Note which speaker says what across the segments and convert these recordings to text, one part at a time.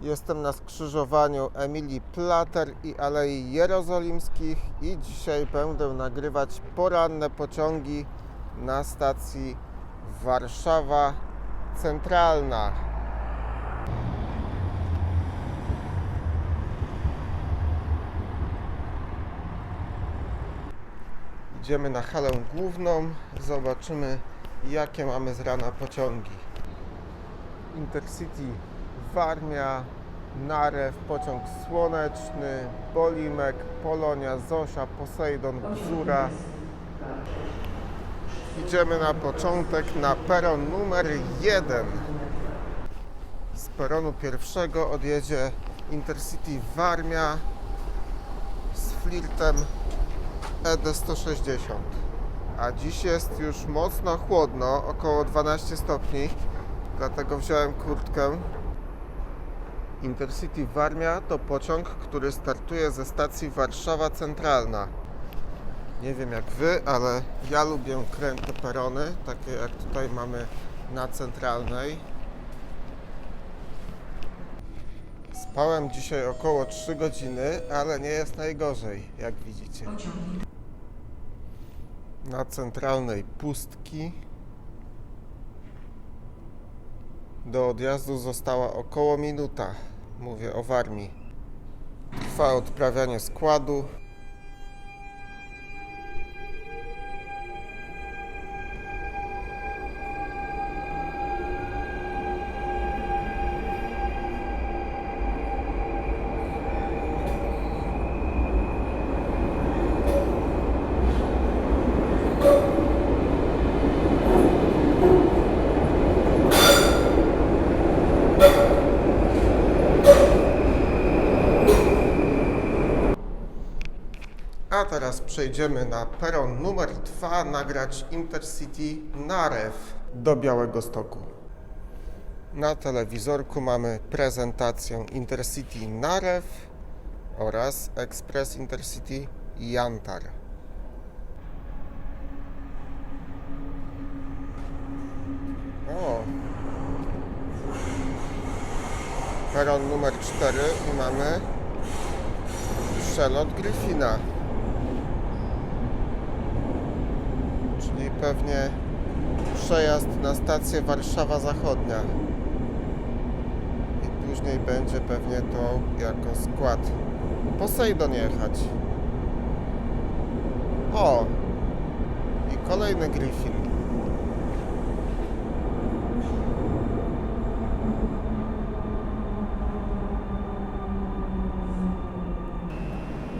Speaker 1: Jestem na skrzyżowaniu Emilii Plater i Alei Jerozolimskich i dzisiaj będę nagrywać poranne pociągi na stacji Warszawa Centralna. Idziemy na halę główną, zobaczymy jakie mamy z rana pociągi. Intercity Warmia, Narew, pociąg słoneczny, Bolimek, Polonia, Zosia, Posejdon, Bzura. Idziemy na początek na peron numer 1. Z peronu pierwszego odjedzie Intercity Warmia z flirtem ED 160. A dziś jest już mocno chłodno, około 12 stopni, dlatego wziąłem kurtkę. Intercity Warmia to pociąg, który startuje ze stacji Warszawa Centralna. Nie wiem jak wy, ale ja lubię kręte perony, takie jak tutaj mamy na centralnej. Spałem dzisiaj około 3 godziny, ale nie jest najgorzej, jak widzicie. Na centralnej pustki. Do odjazdu została około minuta. Mówię o Warmii. Trwa odprawianie składu. A teraz przejdziemy na peron numer 2, nagrać Intercity Narew do Białego Stoku. Na telewizorku mamy prezentację Intercity Narew oraz Express Intercity Jantar. O! Peron numer 4 i mamy przelot Gryfina. Czyli pewnie przejazd na stację Warszawa Zachodnia. I później będzie pewnie to jako skład Posejdon jechać. O! I kolejny Griffin.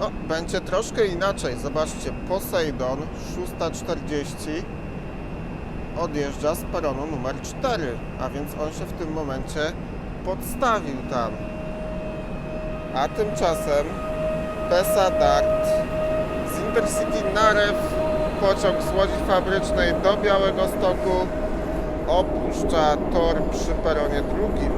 Speaker 1: O, będzie troszkę inaczej. Zobaczcie, Poseidon 6.40 odjeżdża z peronu numer 4, a więc on się w tym momencie podstawił tam. A tymczasem Pesa Dart z Intercity Narew pociąg z Łodzi Fabrycznej do Białego Stoku opuszcza tor przy peronie drugim.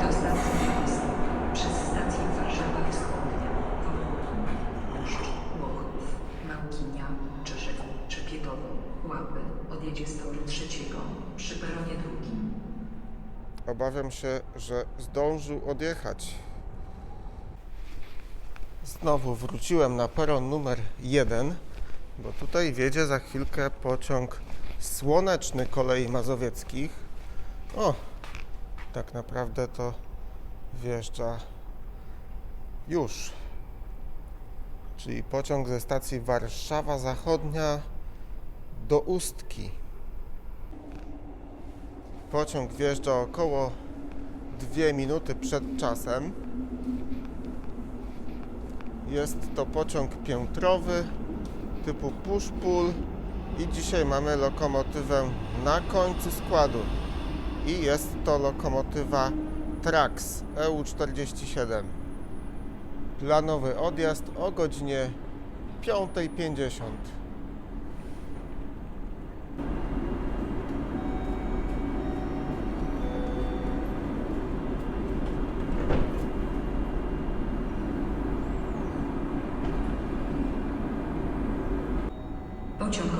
Speaker 2: Do stacji Most przez stację Warszawa Wschodnia, Wołomin, Puszcz, Łochów, Małkinia, Czeszów, Czepietowo, Łapy odjedzie z toru trzeciego przy peronie drugim.
Speaker 1: Obawiam się, że zdążył odjechać. Znowu wróciłem na peron numer 1, bo tutaj wiedzie za chwilkę pociąg słoneczny kolei mazowieckich. O, tak naprawdę to wjeżdża już. Czyli pociąg ze stacji Warszawa Zachodnia do Ustki. Pociąg wjeżdża około 2 minuty przed czasem. Jest to pociąg piętrowy typu push-pull i dzisiaj mamy lokomotywę na końcu składu. I jest to lokomotywa Trax EU47. Planowy odjazd o godzinie 5.50.
Speaker 2: Pociąg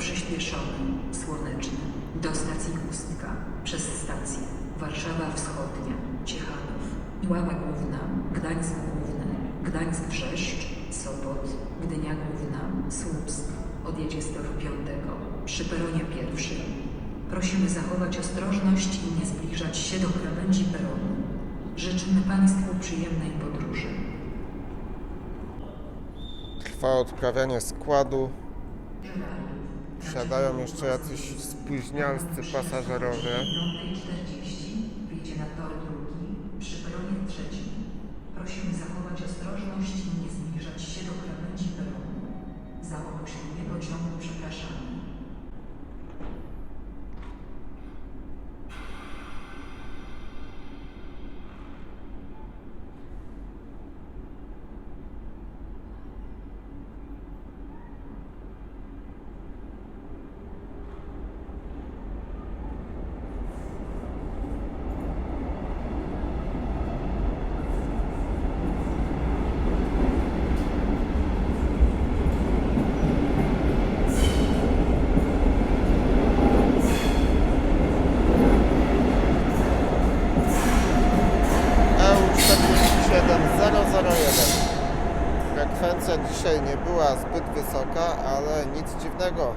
Speaker 2: osobowy przyspieszony, słoneczny, do stacji Ustka, przez stację Warszawa Wschodnia, Ciechanów, Ława Główna, Gdańsk Główny, Gdańsk Wrzeszcz, Sopot, Gdynia Główna, Słupsk, odjedzie z toru piątego, przy peronie pierwszym. Prosimy zachować ostrożność i nie zbliżać się do krawędzi peronu. Życzymy Państwu przyjemnej podróży.
Speaker 1: Trwa odprawianie składu. Wsiadają jeszcze jacyś spóźnialscy pasażerowie.
Speaker 2: 5.40 wyjdzie na tor drugi przy peronie trzecim. Prosimy zachować ostrożność i nie zbliżać się do krawędzi peronu. Za opóźnienie pociągu przepraszamy.
Speaker 1: EU47001. Frekwencja dzisiaj nie była zbyt wysoka, ale nic dziwnego.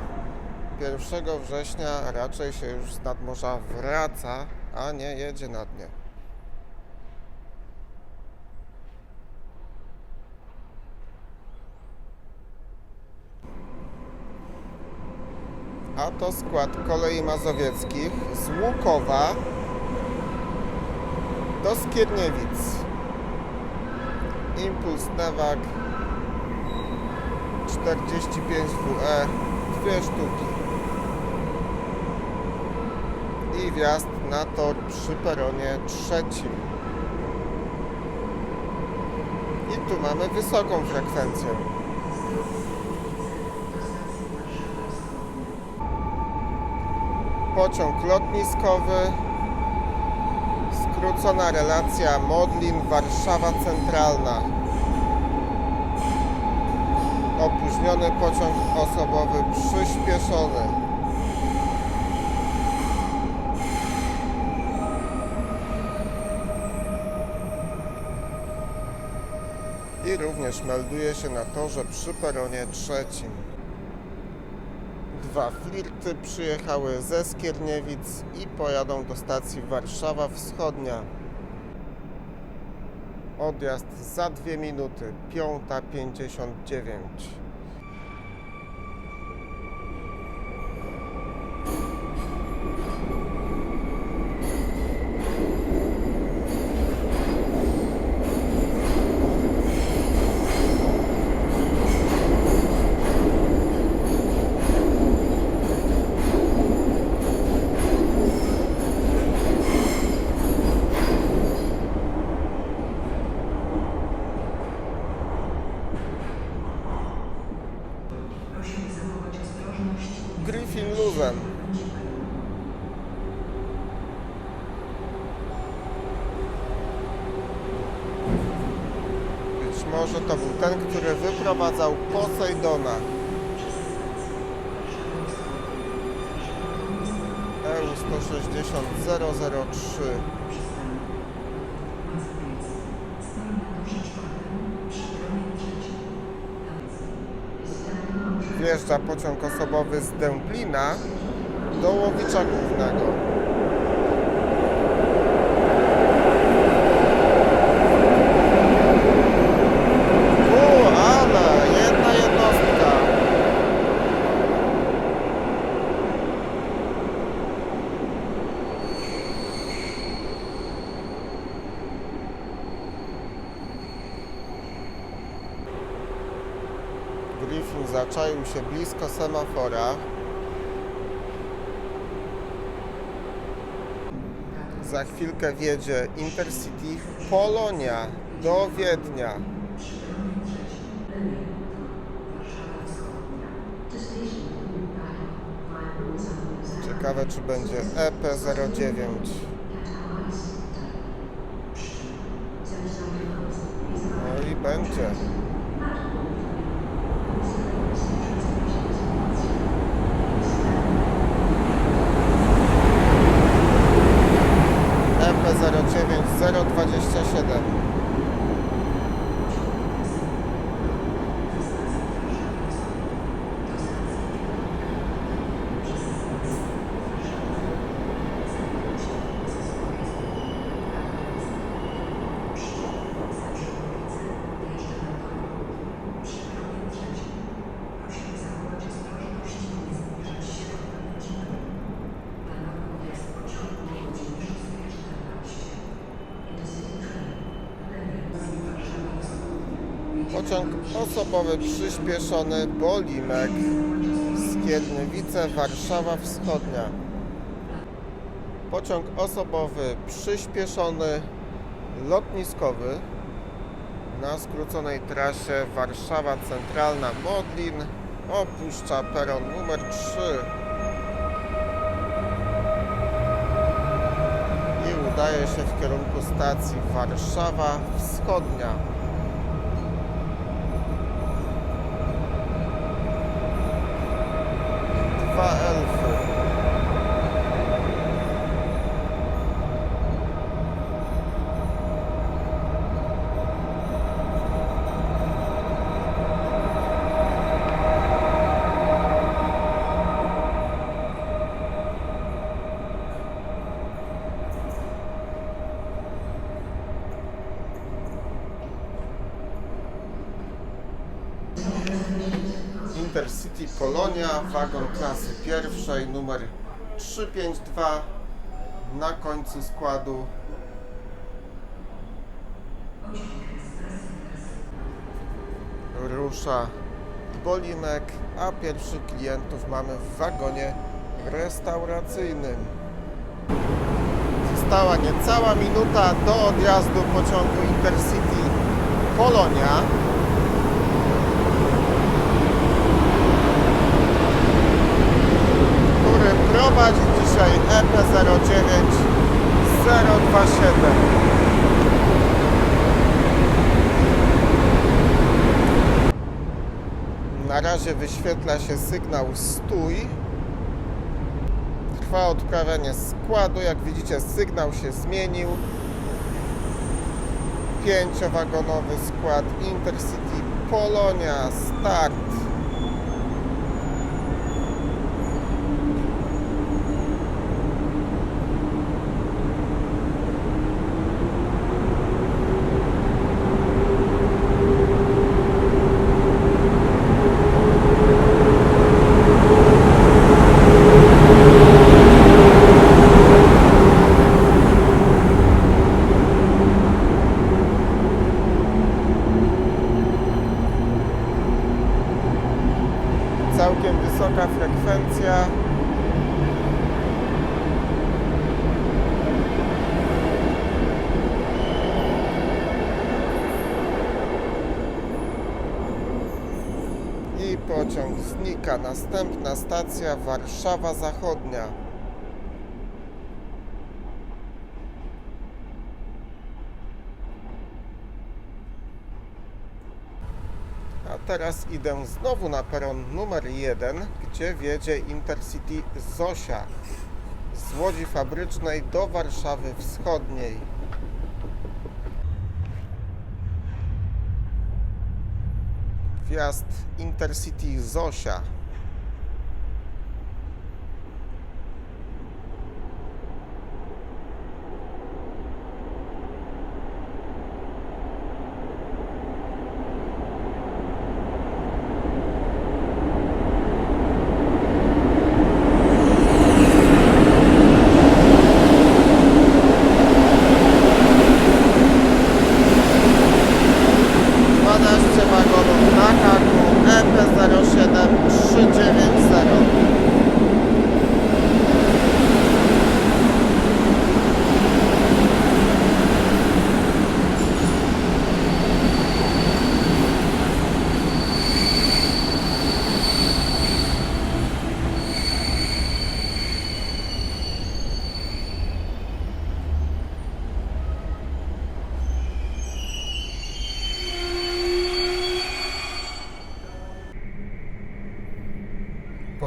Speaker 1: 1 września raczej się już z nadmorza wraca, a nie jedzie na dnie. A to skład kolei mazowieckich z Łukowa do Skierniewic. Impuls Newak 45WE, dwie sztuki. I wjazd na tor przy peronie trzecim. I tu mamy wysoką frekwencję. Pociąg lotniskowy Skrócona relacja Modlin-Warszawa Centralna. Opóźniony pociąg osobowy przyspieszony. I również melduje się na torze przy peronie trzecim. Dwa flirty przyjechały ze Skierniewic i pojadą do stacji Warszawa Wschodnia. Odjazd za dwie minuty, 5.59.
Speaker 2: Prosimy zachować ostrożność i nie
Speaker 1: Griffin
Speaker 2: zbliżać się
Speaker 1: luzem.
Speaker 2: do krawędzi peronu.
Speaker 1: Być może to który wyprowadzał Posejdona. EU 160 003. Wjeżdża pociąg osobowy z Dęblina do Łowicza Głównego. Się blisko semafora. Za chwilkę wjedzie Intercity Polonia do Wiednia. Ciekawe, czy będzie E EP09. No i będzie. 09027 Pociąg osobowy przyspieszony Bolimek Skierniewice Warszawa Wschodnia. Pociąg osobowy przyspieszony lotniskowy na skróconej trasie Warszawa Centralna Modlin opuszcza peron numer 3 i udaje się w kierunku stacji Warszawa Wschodnia. Dwa elfy. Intercity Polonia, wagon klasy pierwszej, numer 352 na końcu składu. Rusza Bolimek, a pierwszych klientów mamy w wagonie restauracyjnym. Została niecała minuta do odjazdu pociągu Intercity Polonia. 027 na razie wyświetla się sygnał stój. Trwa odprawianie składu. Jak widzicie, sygnał się zmienił. Pięciowagonowy skład Intercity Polonia Start znika. Następna stacja Warszawa Zachodnia. A teraz idę znowu na peron numer 1, gdzie wiedzie Intercity Zosia z Łodzi Fabrycznej do Warszawy Wschodniej. Wjazd Intercity Zosia.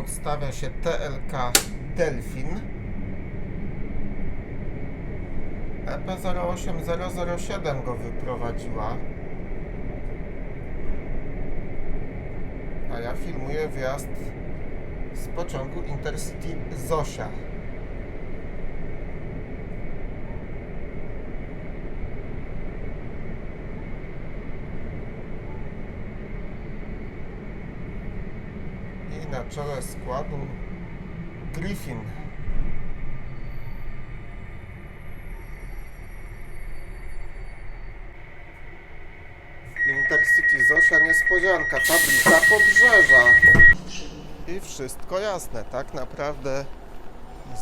Speaker 1: Podstawia się TLK Delfin. E EP08007 go wyprowadziła. A ja filmuję wjazd z pociągu Intercity Zosia. I na czele składu Griffin. Intercity Zosia niespodzianka, tablica pobrzeża. I wszystko jasne, tak naprawdę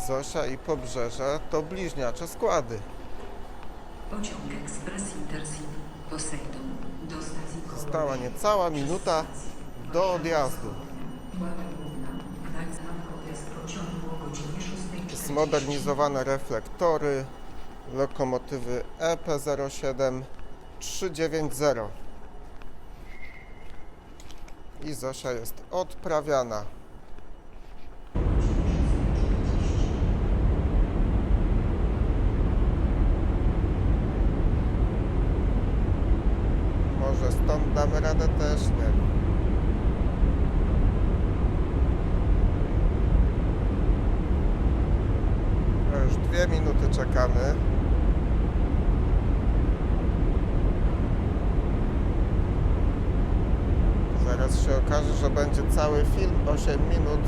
Speaker 1: Zosia i Pobrzeże to bliźniacze składy.
Speaker 2: Pociąg ekspres Intercity Poseidon do stacji
Speaker 1: Została
Speaker 2: Kołobrzeg.
Speaker 1: niecała minuta do odjazdu. Zmodernizowane reflektory, lokomotywy E EP07 390. I Zosia jest odprawiana. Może stąd damy radę też nie. No już dwie minuty czekamy. Zaraz się okaże, że będzie cały film 8 minut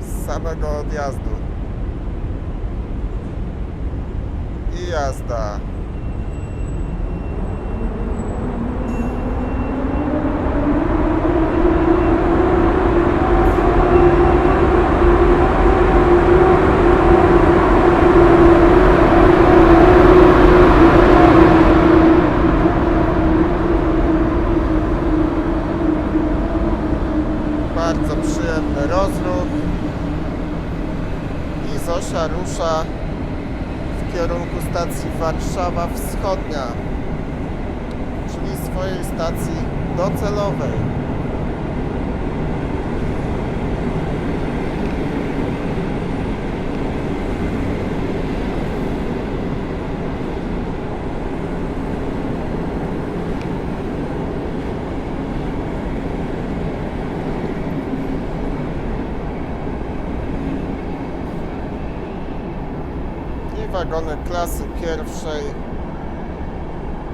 Speaker 1: z samego odjazdu. I jazda. I Zosia rusza w kierunku stacji Warszawa Wschodnia, czyli swojej stacji docelowej. i wagony klasy pierwszej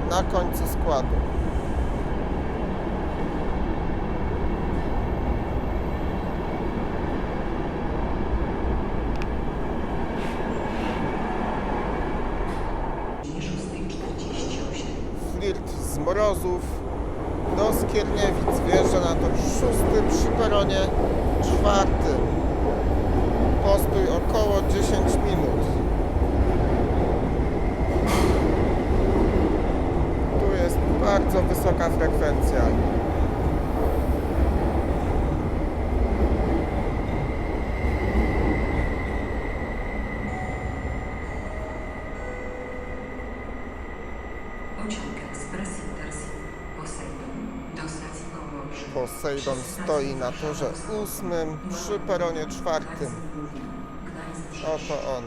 Speaker 1: na końcu składu.
Speaker 2: godzinie 6.48.
Speaker 1: Flirt z Mrozów do Skierniewic. Wjeżdża na tor szósty przy peronie czwartym. Postój około 10 minut. Tu jest bardzo wysoka frekwencja.
Speaker 2: Pociąg ekspres Intercity Poseidon do stacji Kołobrzeg.
Speaker 1: Poseidon stoi na torze ósmym przy peronie czwartym. Oto on.